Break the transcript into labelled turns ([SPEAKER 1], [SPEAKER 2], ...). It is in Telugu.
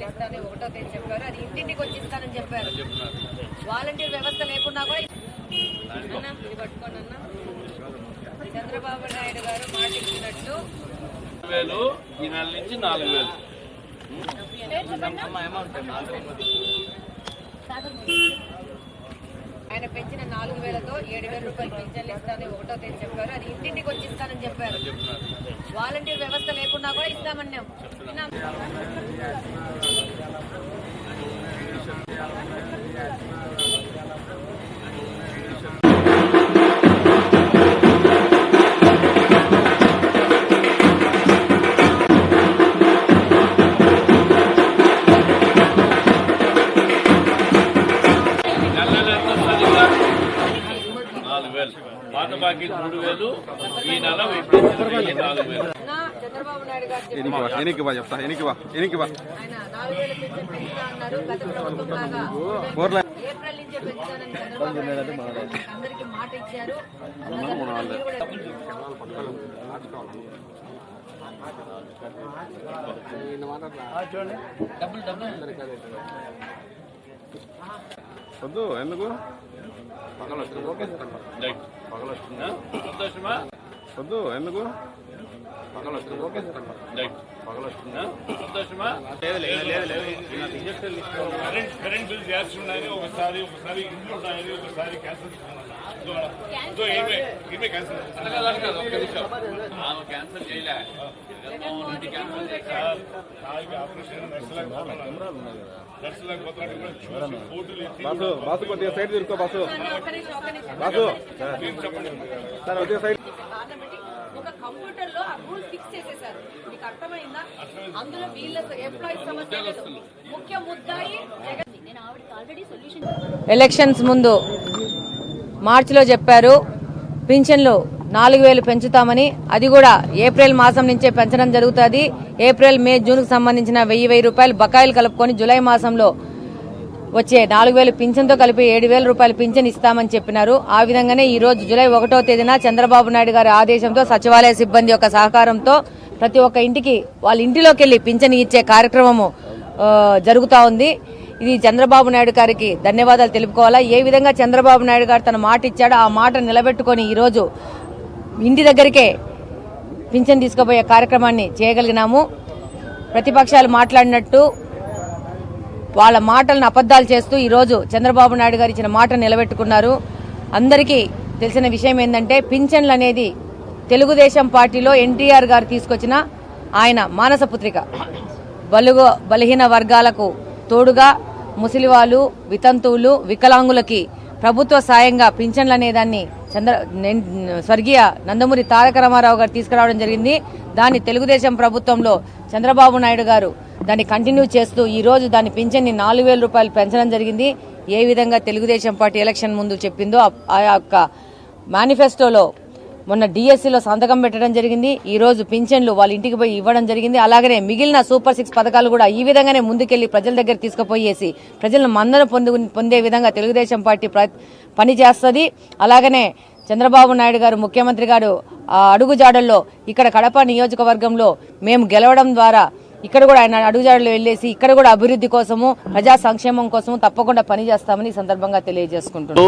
[SPEAKER 1] పింఛన్లు ఇస్తానని ఒకటో తేదీ చెప్పారు. అది ఇంటింటికి వచ్చి ఇస్తానని చెప్పారు. వాలంటీర్ వ్యవస్థ లేకున్నా కూడా అన్న, ఇది పట్టుకోండి అన్న. చంద్రబాబు నాయుడు గారు మాట ఇచ్చినట్టు
[SPEAKER 2] వేలు ఈ నెల నుంచి నాలుగు వేలు.
[SPEAKER 1] ఆయన పెంచిన నాలుగు వేలతో ఏడు వేల రూపాయలు పింఛన్లు ఇస్తానని ఒకటో తేదీ చెప్పారు. అది ఇంటింటికి వచ్చి ఇస్తానని చెప్పారు వాలంటీర్ వ్యవస్థ లేకున్నా కూడా ఇస్తామన్నాం.
[SPEAKER 2] బాకీ మూడు వేలు ఈ నెల నాలుగు వేలు
[SPEAKER 1] చంద్రబాబు నాయుడు గారు ఏప్రిల్ నుంచే పెంచుతానని అందరికీ మాట ఇచ్చారు.
[SPEAKER 3] ఎందుకు?
[SPEAKER 2] రైట్. ఆ? సంతోషమా
[SPEAKER 3] వద్దు ఎందుకు
[SPEAKER 2] రైట్. ఆ? సంతోషమా
[SPEAKER 4] కరెంట్ కరెంట్ బిల్ చేయాల్సి ఉన్నాయని ఒకసారి ఒకసారి ఇంట్లో ఉన్నాయని ఒకసారి క్యాన్సిల్ క్యాన్సిల్
[SPEAKER 2] చేయలే
[SPEAKER 3] బాసు బాసు కొద్దిగా సైడ్ తిరుక్కో బాసు. బాసు. సార్ కొద్దిగా సైడ్.
[SPEAKER 1] ఒక కంప్యూటర్లో ఆ రూల్ ఫిక్స్ చేసేసారు మీకు అర్థమైందా? అందులో వీళ్ళ ఎంప్లాయీస్ సమస్య లేదు. ముఖ్య ముద్దాయి ఎలక్షన్స్ ముందు మార్చిలో చెప్పారు. పింఛన్లు నాలుగు వేలు పెంచుతామని అది కూడా ఏప్రిల్ మాసం నుంచే పెంచడం జరుగుతుంది. ఏప్రిల్ మే జూన్కు సంబంధించిన వెయ్యి వెయ్యి రూపాయలు బకాయిలు కలుపుకొని జూలై మాసంలో వచ్చే నాలుగు వేలు పింఛన్తో కలిపి ఏడు వేల రూపాయలు పింఛన్ ఇస్తామని చెప్పినారు. ఆ విధంగానే ఈ రోజు జూలై ఒకటో తేదీన చంద్రబాబు నాయుడు గారి ఆదేశంతో సచివాలయ సిబ్బంది యొక్క సహకారంతో ప్రతి ఒక్క ఇంటికి వాళ్ళ ఇంటిలోకి వెళ్ళి పింఛన్ ఇచ్చే కార్యక్రమము జరుగుతూ జరుగుతా ఉంది. ఇది చంద్రబాబు నాయుడు గారికి ధన్యవాదాలు తెలుపుకోవాలా? ఏ విధంగా చంద్రబాబు నాయుడు గారు తన మాట ఇచ్చాడో ఆ మాట నిలబెట్టుకొని ఈ రోజు ఇంటి దగ్గరికే పింఛన్ తీసుకుపోయే కార్యక్రమాన్ని చేయగలిగినాము. ప్రతిపక్షాలు మాట్లాడినట్టు వాళ్ళ మాటలను అబద్దాలు చేస్తూ ఈరోజు చంద్రబాబు నాయుడు గారు ఇచ్చిన మాట నిలబెట్టుకున్నారు. అందరికీ తెలిసిన విషయం ఏంటంటే పింఛన్లు అనేది తెలుగుదేశం పార్టీలో ఎన్టీఆర్ గారు తీసుకొచ్చిన ఆయన మానస పుత్రిక. బలుగు బలహీన వర్గాలకు తోడుగా ముసలివాళ్ళు వితంతువులు వికలాంగులకి ప్రభుత్వ సాయంగా పింఛన్లు అనేదాన్ని చంద్ర స్వర్గీయ నందమూరి తారక రామారావు గారు తీసుకురావడం జరిగింది. దాన్ని తెలుగుదేశం ప్రభుత్వంలో చంద్రబాబు నాయుడు గారు దాన్ని కంటిన్యూ చేస్తూ ఈ రోజు దాని పింఛన్ని నాలుగు వేల రూపాయలు పెంచడం జరిగింది. ఏ విధంగా తెలుగుదేశం పార్టీ ఎలక్షన్ ముందు చెప్పిందో ఆ- ఆ యొక్క మేనిఫెస్టోలో మొన్న డిఎస్సిలో సంతకం పెట్టడం జరిగింది. ఈ రోజు పింఛన్లు వాళ్ళ ఇంటికి పోయి ఇవ్వడం జరిగింది. అలాగనే మిగిలిన సూపర్ సిక్స్ పథకాలు కూడా ఈ విధంగానే ముందుకెళ్ళి ప్రజల దగ్గర తీసుకుపోయేసి ప్రజలను మందన పొందు పొందే విధంగా తెలుగుదేశం పార్టీ ప్ర- పని చేస్తుంది. అలాగనే చంద్రబాబు నాయుడు గారు ముఖ్యమంత్రి గారు ఆ అడుగుజాడల్లో ఇక్కడ కడప నియోజకవర్గంలో మేము గెలవడం ద్వారా ఇక్కడ కూడా ఆయన అడుగుజాడలు వెళ్ళేసి ఇక్కడ కూడా అభివృద్ధి కోసము ప్రజా సంక్షేమం కోసము తప్పకుండా పనిచేస్తామని సందర్భంగా తెలియజేసుకుంటున్నాం.